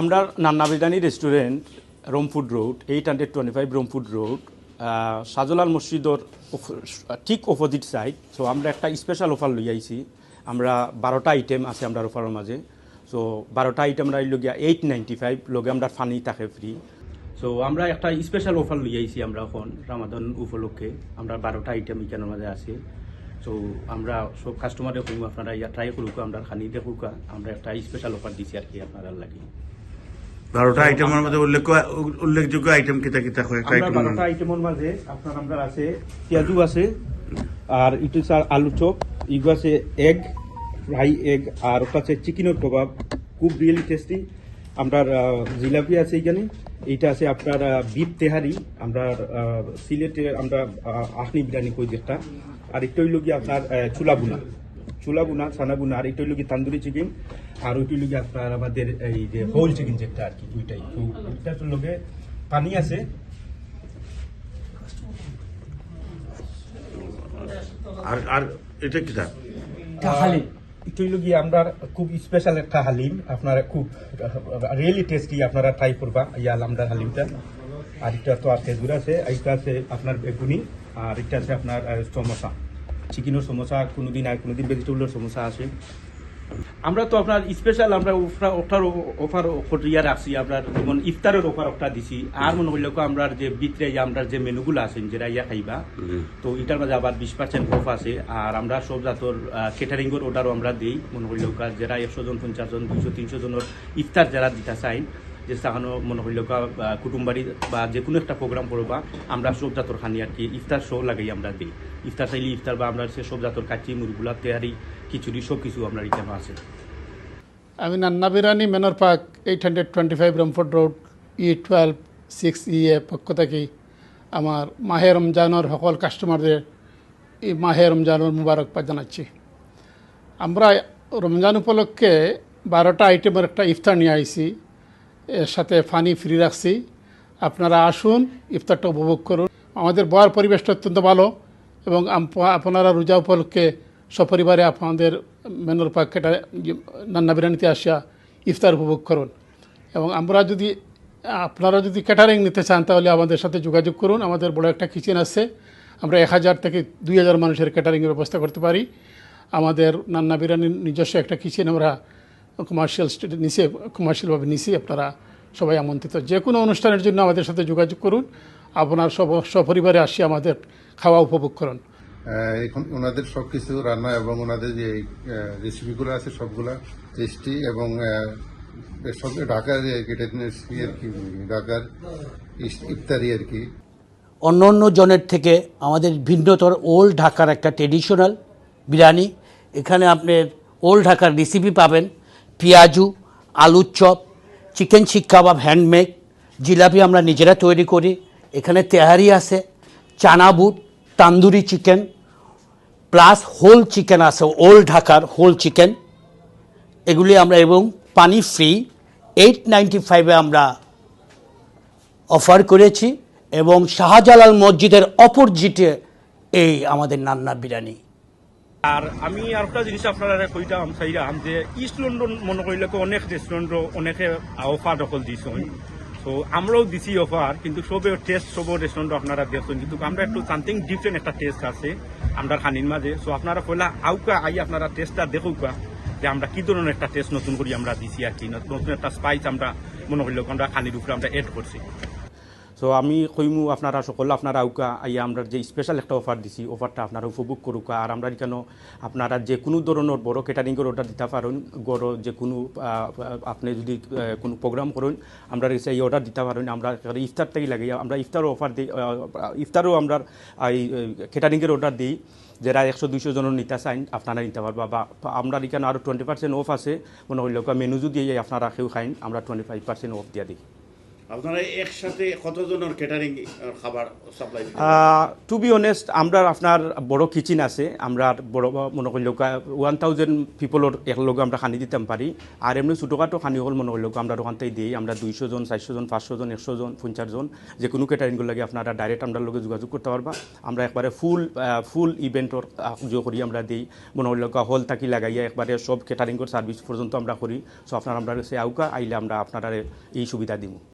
আমরা Nanna biryani restaurant Romford road eight hundred twenty five Romford road সাজলাল মসজিদর ঠিক opposite side so আমরা একটা স্পেশাল অফার লই আইছি। আমরা বারোটা আইটেম আছে আমরা অফারের মাঝে। সো বারোটা আইটেম লগিয়া এইট নাইনটি ফাইভ লগে আমরা ফানি থাকে ফ্রি সো আমরা একটা স্পেশাল অফার লই আইছি আমরা এখন রামাদন উপলক্ষে। আমরা বারোটা আইটেম এখানের মাঝে আছে। সো আমরা সব কাস্টমারে কইম আপনারা ইয়া ট্রাই করুক, আমরা খানি দেখুক, আমরা একটা স্পেশাল অফার দিছি আর কি আপনারা লাগে। বারোটা আইটেমের মধ্যে উল্লেখ উল্লেখযোগ্য আইটেম কিতা কিতা হয় আইটেম বারোটা আইটেমের মাঝে আপনার আমরা আছে পেঁয়াজু আছে আর ইটু আছে আলু চপ ইগু আছে এগ ফ্রাই এগ আর ওটা আছে চিকেনের কাবাব খুব রিয়েলি টেস্টি আমরা জিলাপি আছে এখানে এইটা আছে আপনার বিপ তেহারি আমরা সিলেটে আমরা আখনি বিরিয়ানি কই যেটা। আর একটা হইল গিয়ে আপনার চুলা বুনা চুলা বুনা ছানা বুনা আর এটা হইল গিয়ে তান্দুরি চিকেন আর ওইটা হইল গিয়ে আপনার আমাদের এই যে হোল চিকেন যেটা আর কি দুইটাই। তো ওইটার লগে পানি আছে। আর আর এটা এটা হইল গিয়ে আমরা খুব স্পেশাল একটা হালিম। আপনারা খুব রিয়েলি টেস্টি আপনারা ট্রাই করবা ইয়াল আমরা হালিমটা। আর এটা তো আর খেজুর আছে আছে আপনার বেগুনি আর এটা আছে আপনার আহ, সমোসা চিকেনের সমোসা কোনোদিন আর কোনোদিন ভেজিটেবলের সমোসা আছে আমরা তো আপনার স্পেশাল আমরা ওটার অফার ইয়া রাখছি আপনার যেমন ইফতারের অফার একটা দিছি। আর মনে হইলে আমরা যে বিতরে আমরা যে মেনুগুলো আছেন যেটা ইয়া খাইবা তো এটার মাঝে আবার বিশ পার্সেন্ট অফ আছে। আর আমরা সব জাতর কেটারিং এর অর্ডারও আমরা দিই। মনে হইল যারা একশো জন পঞ্চাশ জন দুইশো তিনশো জনের ইফতার যারা দিতে চাই যে সাহানো মনে হইল কুটুমবাড়ি বা যে কোনো একটা প্রোগ্রাম করবা আমরা সব জাতর খানি আর কি ইফতার শো লাগাই আমরা দিই। ইফতার চাইলে ইফতার বা আমরা সে জাতর কাচি মুরগুলা তেয়ারি খিচুড়ি সব কিছু আমরা এখানে আছে। আমি Nanna biryani, manor park eight hundred twenty five Romford road E twelve six E A পক্ষ থেকে আমার মাহে রমজানের সকল কাস্টমারদের এই মাহে রমজানের মুবারকবাদ জানাচ্ছি। আমরা রমজান উপলক্ষে বারোটা আইটেমের একটা ইফতার নিয়ে আইছি। এর সাথে ফানি ফ্রি রাখছি। আপনারা আসুন, ইফতারটা উপভোগ করুন। আমাদের বয়ার পরিবেশটা অত্যন্ত ভালো এবং আপনারা রোজা উপলক্ষে সপরিবারে আপনাদের মেনুর পাকেটা নান্না বিরিয়ানিতে আসিয়া ইফতার উপভোগ করুন। এবং আমরা যদি, আপনারা যদি ক্যাটারিং নিতে চান, তাহলে আমাদের সাথে যোগাযোগ করুন। আমাদের বড় একটা কিচেন আছে। আমরা এক হাজার থেকে দুই হাজার মানুষের ক্যাটারিংয়ের ব্যবস্থা করতে পারি। আমাদের নান্না বিরিয়ানির নিজস্ব একটা কিচেন আমরা কমার্শিয়াল স্টেটে নিচে কমার্শিয়ালভাবে নিছি আপনারা সবাই আমন্ত্রিত। যে কোনো অনুষ্ঠানের জন্য আমাদের সাথে যোগাযোগ করুন। আপনার সব সপরিবারে আসি আমাদের খাওয়া উপভোগ করুন। এখন ওনাদের সব কিছু রান্না এবং ওনাদের যে রেসিপিগুলো আছে সবগুলা টেস্টি এবং সব ঢাকার আর কি ঢাকার ইফতারি আর কি। অন্য অন্য জনের থেকে আমাদের ভিন্নতর ওল্ড ঢাকার একটা ট্রেডিশনাল বিরিয়ানি। এখানে আপনার ওল্ড ঢাকার রেসিপি পাবেন। পেঁয়াজু, আলুর চপ, চিকেন শিক কাবাব হ্যান্ডমেড জিলাপি আমরা নিজেরা তৈরি করি। এখানে তেহারি আছে, চানা বুট, tandoori chicken, plus whole chicken আছে, ওল্ড ঢাকার হোল চিকেন। এগুলি আমরা এবং পানি ফ্রি এইট নাইনটি ফাইভে আমরা অফার করেছি এবং শাহজালাল মসজিদের অপোজিটে এই আমাদের নান্না বিরিয়ানি। আর আমি আর একটা জিনিস আপনারা কইতাম চাইরাম যে ইস্ট লন্ডন মনে করলে অনেক রেস্টুরেন্ট অনেকে অফার দখল দিছেন তো আমরাও দিছি অফার কিন্তু সবে টেস্ট সব রেস্টুরেন্ট আপনারা দেখছেন। কিন্তু আমরা একটু সামথিং ডিফারেন্ট একটা টেস্ট আছে, আমরা খানির মাঝে। সো আপনারা কইলা আউকা আই আপনারা টেস্টটা দেখুকা যে আমরা কি ধরনের একটা টেস্ট নতুন করি আমরা দিছি আর কি। নতুন একটা স্পাইস আমরা মনে করলে আমরা খানির উপরে আমরা এড করছি। সো আমি কইমু আপনারা সকল, আপনারা আউকা আইয়া আমরা যে স্পেশাল একটা অফার দিছি অফারটা আপনারা উপভোগ করুক। আর আমরা কেন আপনারা যে কোনো ধরনের বড় ক্যাটারিংয়ের অর্ডার দিতে পারেন, গড় যে কোনো আপনি যদি কোনো প্রোগ্রাম করেন, আমরা এই অর্ডার দিতে পারেন। আমরা ইফতার থেকে লাগে। আমরা ইফতারও অফার দিই ইফতারও আমরা এই ক্যাটারিংয়ের অর্ডার দিই। যারা একশো, দুইশো জনের নিতে চান আপনারা নিতে পারবা। বা আমরা এখানে আরও টোয়েন্টি পার্সেন্ট অফ আছে। মনে হইল মেনু যদি আপনারা কেউ খাইন, আমরা টোয়েন্টি ফাইভ পার্সেন্ট অফ দিয়া দিই। টু বি অনেস্ট আমরা আপনার বড় কিচেন আছে, আমরা বড়, মনে করল ওয়ান থাউজেন্ড পিপলের একলগে আমরা খানি দিতাম পারি আর এমনি ছোটোখাটো খানি হল মনে করল আমরা থেকে দিই, আমরা দুইশো জন, চারশো জন, পাঁচশো জন, একশো জন, পঞ্চাশ জন যে কোনো ক্যাটারিংগুলো লাগে আপনারা ডাইরেক্ট আমরা লগে যোগাযোগ করতে পারবা। আমরা একবারে ফুল ফুল ইভেন্টর যোগ করি আমরা দিই। মনে করল হল থাকি লাগাইয়া একবারে সব ক্যাটারিংয়ের সার্ভিস পর্যন্ত আমরা করি। সো আপনারা, আমরা সে আউকা আইলে আমরা আপনারা এই সুবিধা দিব